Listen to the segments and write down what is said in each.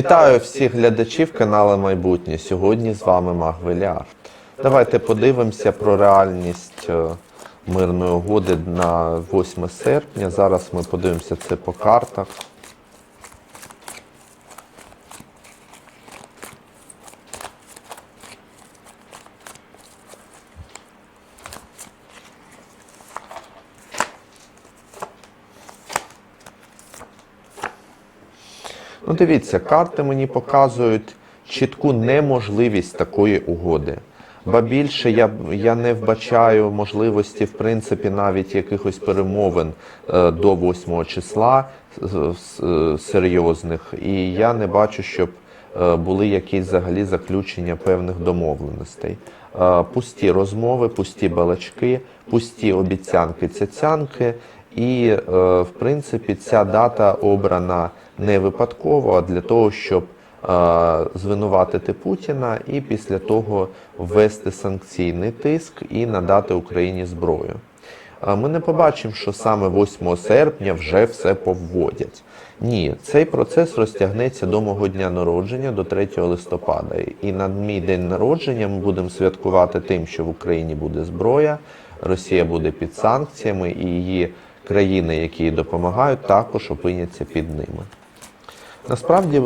Вітаю всіх глядачів каналу Майбутнє. Сьогодні з вами Магвеляр. Давайте подивимося про реальність е, мирної угоди на 8 серпня. Зараз ми подивимося це по картах. Дивіться, карти мені показують чітку неможливість такої угоди. Ба більше я, я не вбачаю можливості, в принципі, навіть якихось перемовин е, до 8 числа е, серйозних. І я не бачу, щоб е, були якісь взагалі заключення певних домовленостей. Пусті розмови, пусті балачки, пусті обіцянки, цяцянки. І, е, в принципі, ця дата обрана не випадково, а для того, щоб е, звинуватити Путіна і після того ввести санкційний тиск і надати Україні зброю. Е, Ми не побачимо, що саме 8 серпня вже все повводять. Ні, цей процес розтягнеться до мого дня народження, до 3 листопада. І на мій день народження ми будемо святкувати тим, що в Україні буде зброя, Росія буде під санкціями, і її країни, які їй допомагають, також опиняться під ними. Насправді е,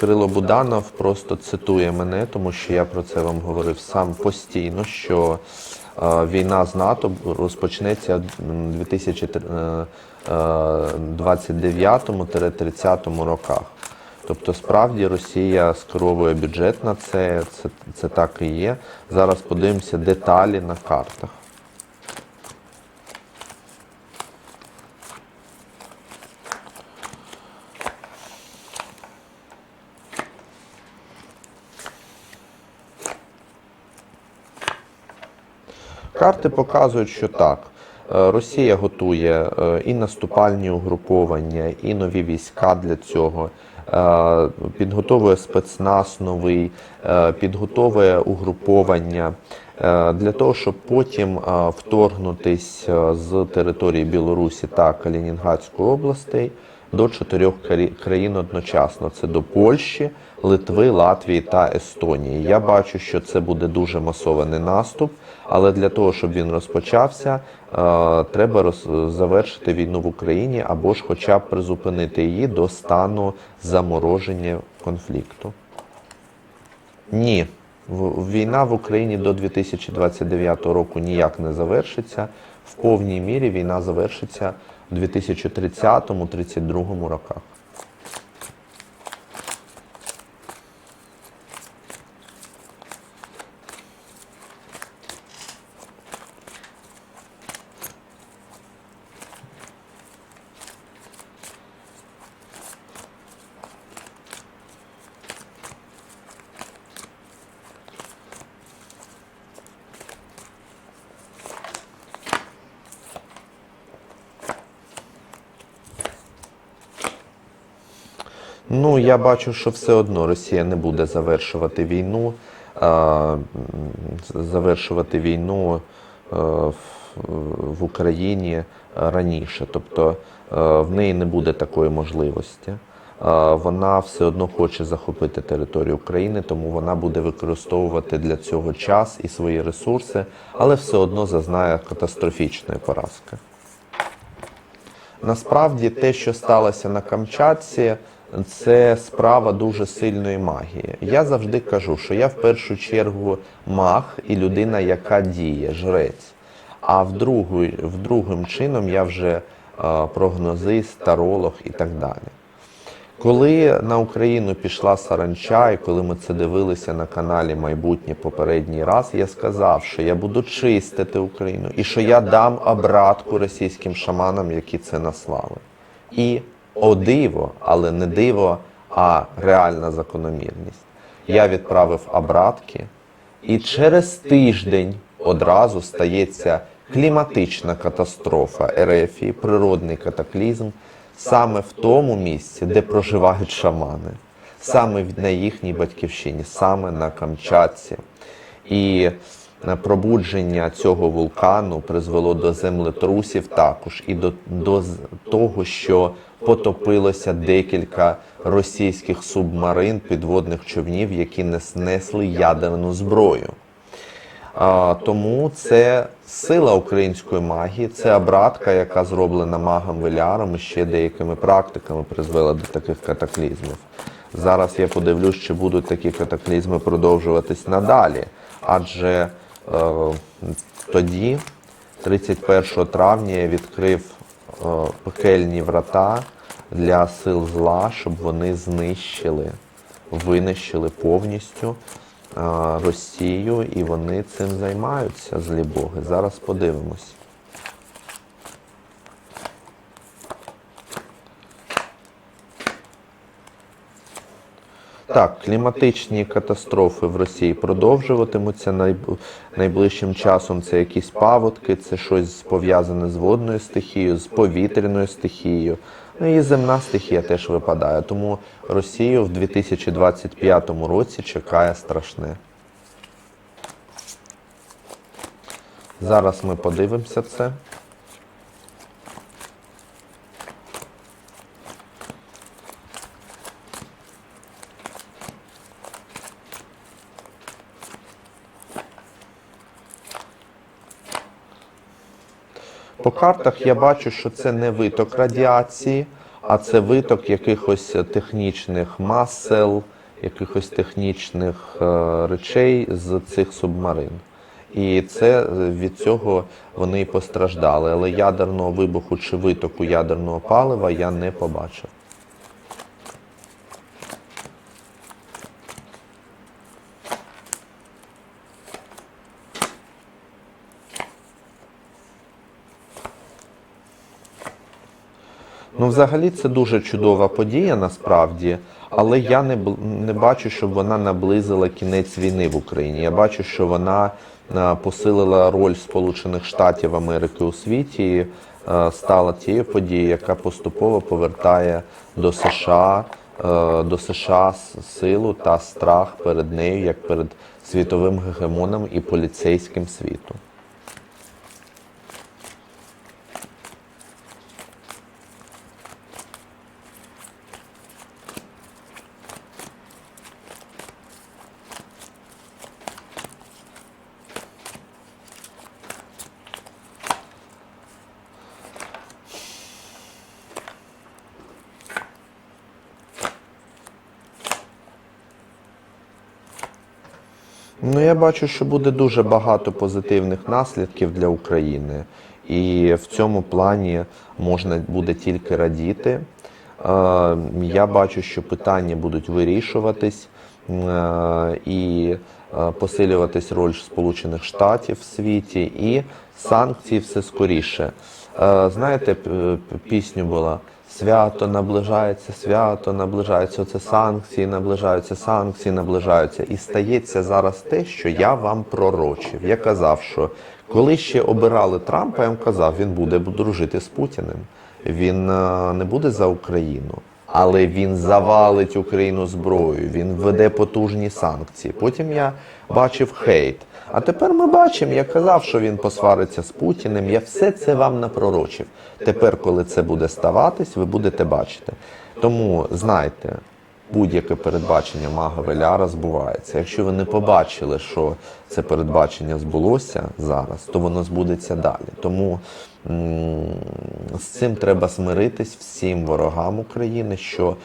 Кирило Буданов просто цитує мене, тому що я про це вам говорив сам постійно, що е, війна з НАТО розпочнеться в 2029-30 роках. Тобто, справді Росія скеровує бюджет на це, це, це так і є. Зараз подивимося деталі на картах. Карти показують, що так. е, Росія готує е, і наступальні угруповання, і нові війська для цього. е, Підготовує спецназ новий, підготовує угруповання для того, щоб потім вторгнутись з території Білорусі та Калінінградської областей до чотирьох країн одночасно. Це до Польщі, Литви, Латвії та Естонії. Я бачу, що це буде дуже масований наступ, але для того, щоб він розпочався, е, треба завершити війну в Україні або ж хоча б призупинити її до стану замороження конфлікту. Ні. Війна в Україні до 2029 року ніяк не завершиться. В повній мірі війна завершиться у 2030-32 роках. Ну, я бачу, що все одно Росія не буде завершувати війну, м, завершувати війну е, в- в Україні раніше. Тобто е, в неї не буде такої можливості. Е, Вона все одно хоче захопити територію України, тому вона буде використовувати для цього час і свої ресурси, але все одно зазнає катастрофічної поразки. Насправді те, що сталося на Камчатці, це справа дуже сильної магії. Я завжди кажу, що я в першу чергу маг і людина, яка діє, жрець. А в другу, в другим чином я вже е, прогнозист, таролог і так далі. Коли на Україну пішла саранча, і коли ми це дивилися на каналі Майбутнє попередній раз, я сказав, що я буду чистити Україну і що я дам обратку російським шаманам, які це наслали. І о диво, але не диво, а реальна закономірність. Я відправив обратки, і через тиждень одразу стається кліматична катастрофа РФ, природний катаклізм, саме в тому місці, де проживають шамани, саме на їхній батьківщині, саме на Камчатці. І пробудження цього вулкану призвело до землетрусів також і до, до того, що потопилося декілька російських субмарин підводних човнів, які не несли ядерну зброю. А, тому це сила української магії, це обратка, яка зроблена магом Веляром і ще деякими практиками призвела до таких катаклізмів. Зараз я подивлюсь, чи будуть такі катаклізми продовжуватись надалі. Адже е, тоді, 31 травня, я відкрив е, пекельні врата для сил зла, щоб вони знищили, винищили повністю е, Росію, і вони цим займаються, злі боги. Зараз подивимось. Так, кліматичні катастрофи в Росії продовжуватимуться найближчим часом. Це якісь паводки, це щось пов'язане з водною стихією, з повітряною стихією. Ну і земна стихія теж випадає. Тому Росію в 2025 році чекає страшне. Зараз ми подивимося це. Картах я бачу, що це не виток радіації, а це виток якихось технічних масел, якихось технічних е, речей з цих субмарин. І це е, від цього вони і постраждали. Але ядерного вибуху чи витоку ядерного палива я не побачив. Взагалі, це дуже чудова подія насправді, але я не, не бачу, щоб вона наблизила кінець війни в Україні. Я бачу, що вона е, посилила роль Сполучених Штатів Америки у світі, і е, стала тією подією, яка поступово повертає до США, е, до США силу та страх перед нею, як перед світовим гегемоном і поліцейським світу. Ну, я бачу, що буде дуже багато позитивних наслідків для України, і в цьому плані можна буде тільки радіти. Е, Я бачу, що питання будуть вирішуватись е, і е, посилюватись роль Сполучених Штатів в світі, і санкції все скоріше. Знаєте, пісню була Свято наближається, свято наближається. Оце санкції наближаються, санкції наближаються. І стається зараз те, що я вам пророчив. Я казав, що коли ще обирали Трампа, я вам казав, він буде дружити з Путіним. Він е, не буде за Україну, але він завалить Україну зброєю. Він введе потужні санкції. Потім я бачив хейт. А тепер ми бачимо, я казав, що він посвариться з Путіним. Я все це вам напророчив. Тепер, коли це буде ставатись, ви будете бачити. Тому знайте, будь-яке передбачення мага Веляра збувається. Якщо ви не побачили, що це передбачення збулося зараз, то воно збудеться далі. Тому з цим треба смиритись всім ворогам України, що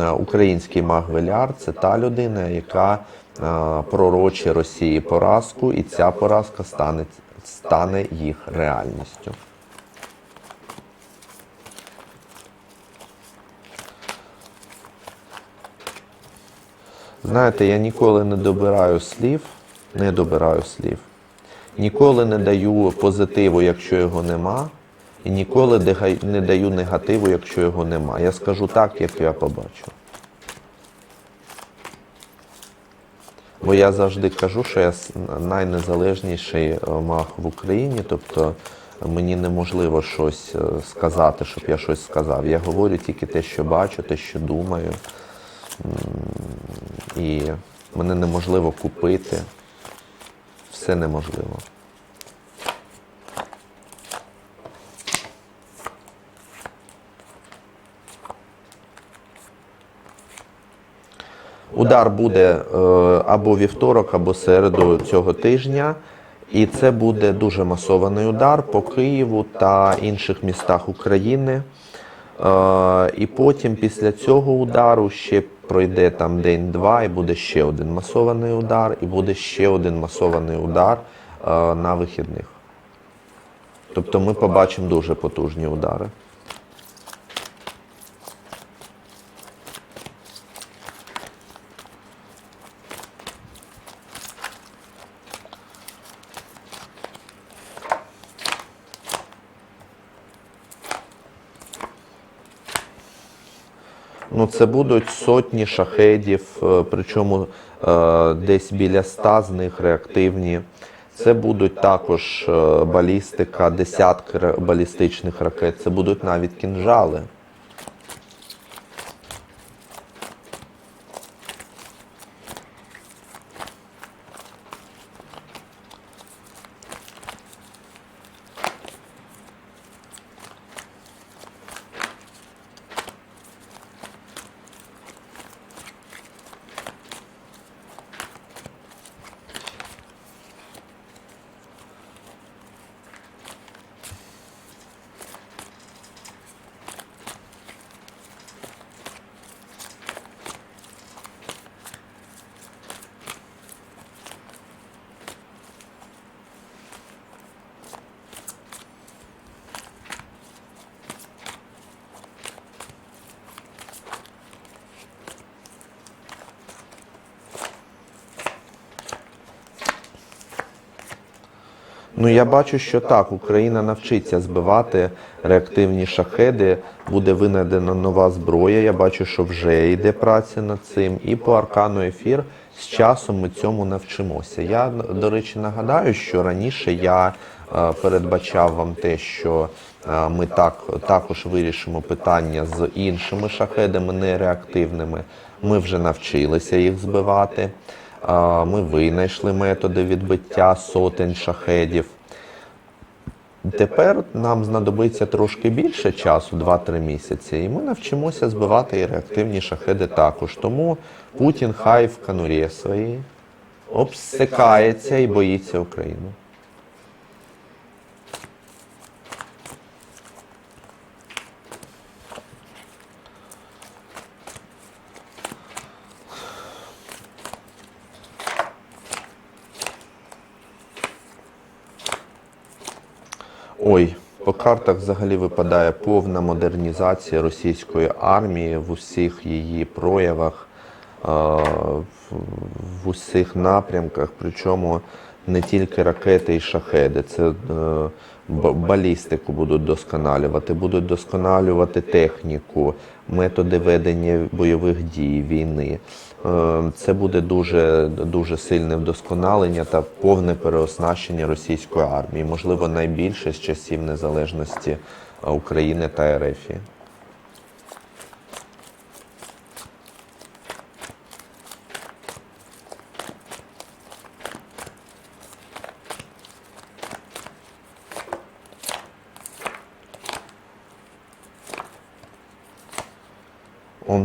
е, український маг Веляр це та людина, яка е, пророчить Росії поразку, і ця поразка стане, стане їх реальністю. Знаєте, я ніколи не добираю слів, не добираю слів. Ніколи не даю позитиву, якщо його нема, і ніколи не даю негативу, якщо його нема. Я скажу так, як я побачу. Бо я завжди кажу, що я найнезалежніший мах в Україні, тобто мені неможливо щось е, сказати, щоб я щось сказав. Я говорю тільки те, що бачу, те, що думаю. І мене неможливо купити. Все неможливо. Удар буде е, або вівторок, або середу цього тижня, і це буде дуже масований удар по Києву та інших містах України. Е, І потім після цього удару ще пройде там день-два, і буде ще один масований удар, і буде ще один масований удар е, на вихідних. Тобто ми побачимо дуже потужні удари. Ну, це будуть сотні шахедів, е, причому е, десь біля ста з них реактивні. Це будуть також е, балістика, десятки балістичних ракет, це будуть навіть кінжали. Ну я бачу, що так, Україна навчиться збивати реактивні шахеди, буде винайдена нова зброя. Я бачу, що вже йде праця над цим. І по аркану ефір з часом ми цьому навчимося. Я, до речі, нагадаю, що раніше я е, передбачав вам те, що е, ми так, також вирішимо питання з іншими шахедами, нереактивними. Ми вже навчилися їх збивати. Ми винайшли методи відбиття сотень шахедів. Тепер нам знадобиться трошки більше часу, 2-3 місяці, і ми навчимося збивати і реактивні шахеди також. Тому Путін хай в канурі своїй обсикається і боїться Україну. Ой, по картах взагалі випадає повна модернізація російської армії в усіх її проявах, е, в- в усіх напрямках, причому не тільки ракети і шахеди, це е, балістику будуть досконалювати, будуть досконалювати техніку, методи ведення бойових дій, війни. Е, Це буде дуже, дуже сильне вдосконалення та повне переоснащення російської армії, можливо, найбільше з часів незалежності е, України та Ерефії.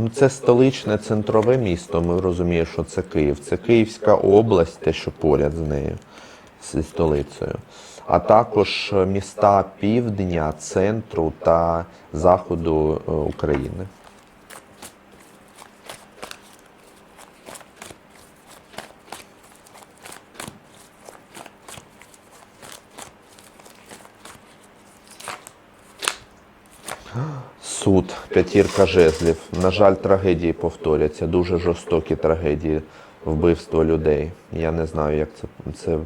Це столичне центрове місто. Ми розуміємо, що це Київ. Це Київська область, те, що поряд з нею, зі столицею. А також е, міста півдня, центру та заходу е, України. Суд, п'ятірка жезлів. На жаль, трагедії повторяться. Дуже жорстокі трагедії, вбивство людей. Я не знаю, як це. це...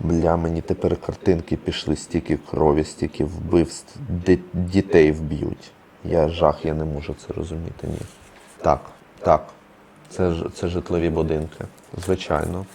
Бля, мені тепер картинки пішли, стільки крові, стільки вбивств, Ди- дітей вб'ють. Я жах, я не можу це розуміти. Ні. Так, так. Це, це житлові будинки. Звичайно.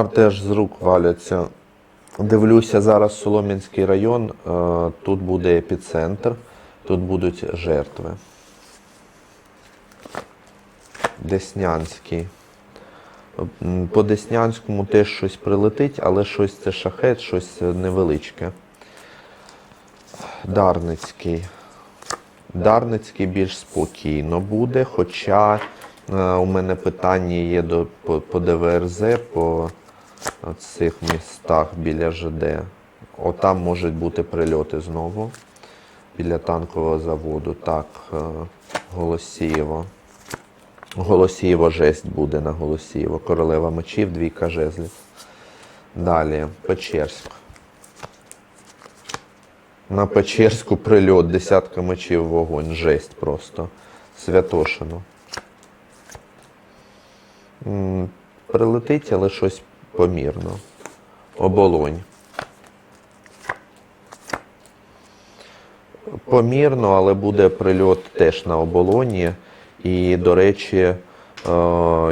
Карти аж з рук валяться. Дивлюся зараз Солом'янський район. е, Тут буде епіцентр, тут будуть жертви. Деснянський. По Деснянському теж щось прилетить, але щось це шахет, щось невеличке. Дарницький. Дарницький більш спокійно буде, хоча е, у мене питання є до, по, по ДВРЗ, по цих містах біля ЖД. Отам можуть бути прильоти знову біля танкового заводу. Так, е, Голосієво. Голосієво жесть буде на Голосієво. Королева мечів, двійка жезлів. Далі, Печерськ. На Печерську прильот, десятка мечів вогонь, жесть просто. Святошино. Прилетить, але щось помірно. Оболонь. Помірно, але буде прильот теж на оболоні. І, до речі, е,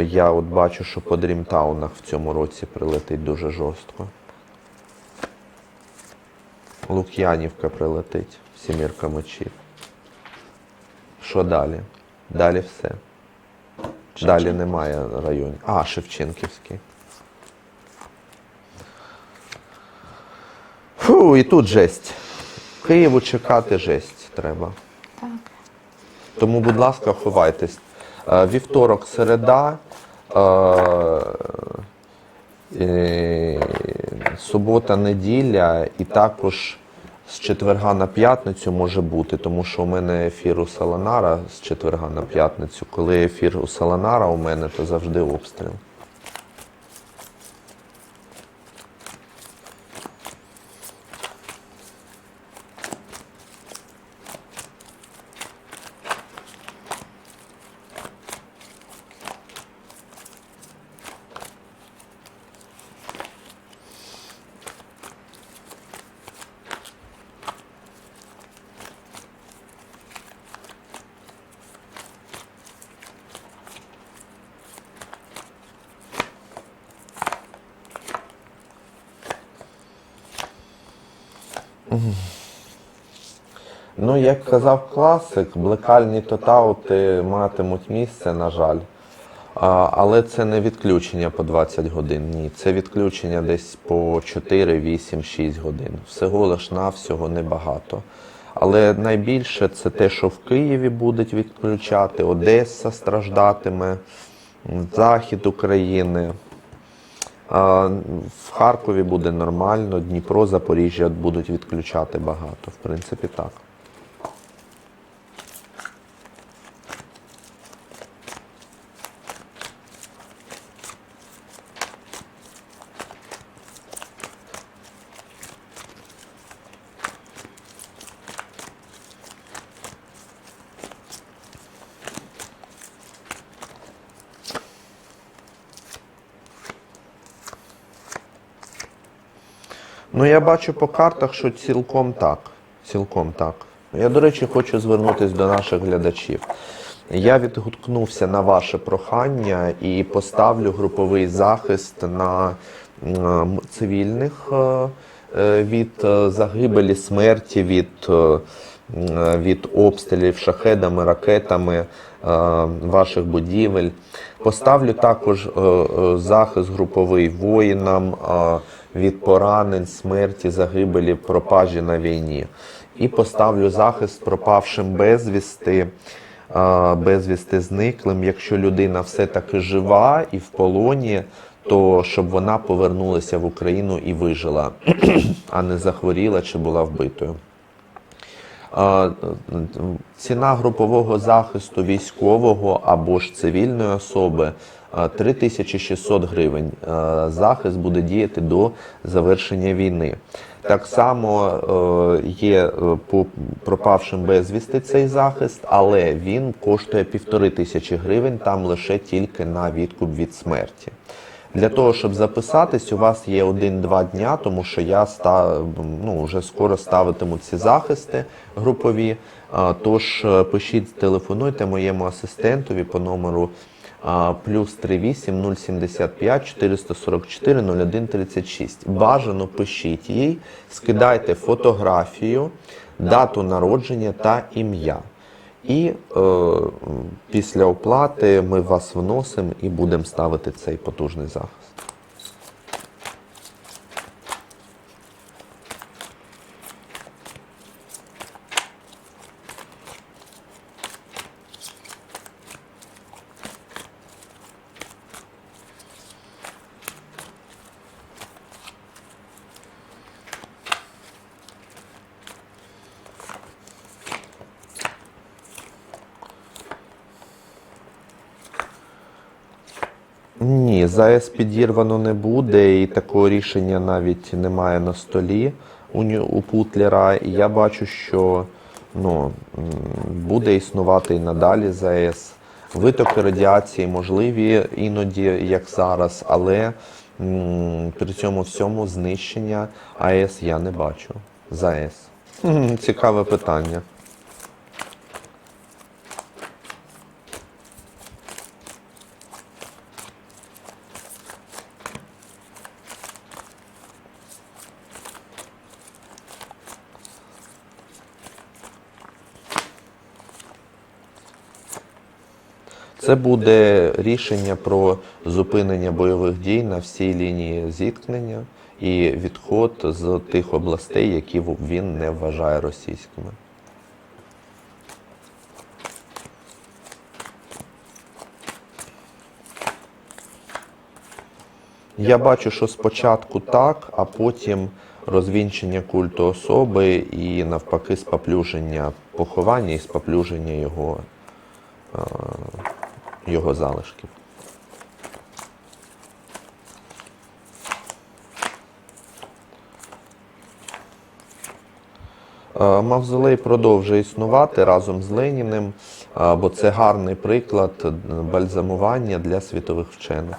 я от бачу, що по Дрімтаунах в цьому році прилетить дуже жорстко. Лук'янівка прилетить, сімірка мечів. Що далі? Далі все. Далі немає районів. А, Шевченківський. Фу, і тут жесть. Києву чекати жесть треба. Так. Тому, будь ласка, ховайтесь. Е, Вівторок, середа, е, е, субота, неділя, і також з четверга на п'ятницю може бути, тому що у мене ефір у Саланара з четверга на п'ятницю. Коли ефір у Саланара у мене, то завжди обстріл. Ну, як казав класик, блекальні тотаути матимуть місце, на жаль. А, але це не відключення по 20 годин. Ні, це відключення десь по 4, 8, 6 годин. Всього лиш навсього небагато. Але найбільше це те, що в Києві будуть відключати, Одеса страждатиме, Захід України. А, В Харкові буде нормально, Дніпро, Запоріжжя будуть відключати багато. В принципі, так. Ну, я бачу по картах, що цілком так. Цілком так. Я, до речі, хочу звернутися до наших глядачів. Я відгукнувся на ваше прохання і поставлю груповий захист на цивільних е, е, від е, загибелі, смерті, від, від обстрілів шахедами, ракетами ваших будівель. Поставлю також захист груповий воїнам від поранень, смерті, загибелі, пропажі на війні. І поставлю захист пропавшим безвісти, безвісти зниклим. Якщо людина все-таки жива і в полоні, то щоб вона повернулася в Україну і вижила, а не захворіла чи була вбитою. Ціна групового захисту військового або ж цивільної особи 3600 гривень. Захист буде діяти до завершення війни. Так само е, є е, по пропавшим безвісти цей захист, але він коштує півтори тисячі гривень, там лише тільки на відкуп від смерті. Для того, щоб записатись, у вас є один-два дня, тому що я ста, ну, вже скоро ставитиму ці захисти групові. Тож е, пишіть, телефонуйте моєму асистентові по номеру плюс 38 075 444 01 36. Бажано пишіть їй, скидайте фотографію, дату народження та ім'я. І е, після оплати ми вас вносимо і будемо ставити цей потужний захист. Ні, ЗАЕС підірвано не буде, і такого рішення навіть немає на столі у, у Путлера. І я бачу, що ну, буде існувати і надалі ЗАЕС. Витоки радіації можливі іноді, як зараз, але м, при цьому всьому знищення АЕС я не бачу. ЗАЕС. Цікаве питання. Це буде рішення про зупинення бойових дій на всій лінії зіткнення і відход з тих областей, які він не вважає російськими. Я бачу, що спочатку так, а потім розвінчення культу особи і навпаки споплюження поховання і споплюження його, е, його залишків. Е, Мавзолей продовжує існувати разом з Леніним, е, бо це гарний приклад бальзамування для світових вчених.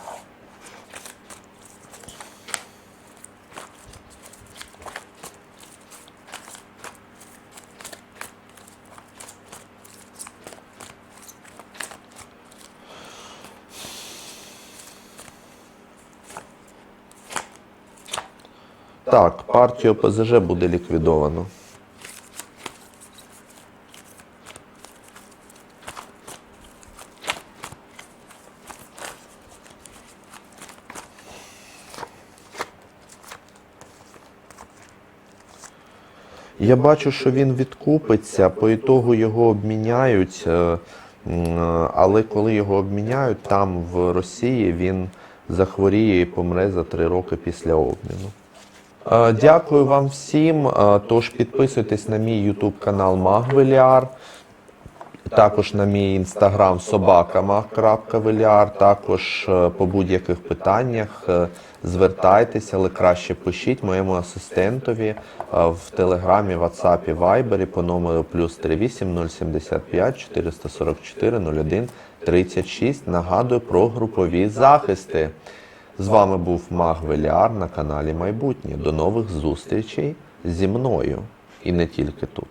Так, партію ОПЗЖ буде ліквідовано. Я бачу, що він відкупиться, по ітогу його обміняють, е, але коли його обміняють, там в Росії він захворіє і помре за три роки після обміну. Е, Дякую вам всім. Е, Тож підписуйтесь на мій YouTube канал Магвеліар. Також на мій інстаграм собакамах.веліар. Також е, по будь-яких питаннях звертайтеся, але краще пишіть моєму асистентові в телеграмі, ватсапі, вайбері по номеру плюс 38 075 444 01 36. Нагадую про групові захисти. З вами був Маг Веліар на каналі Майбутнє. До нових зустрічей зі мною і не тільки тут.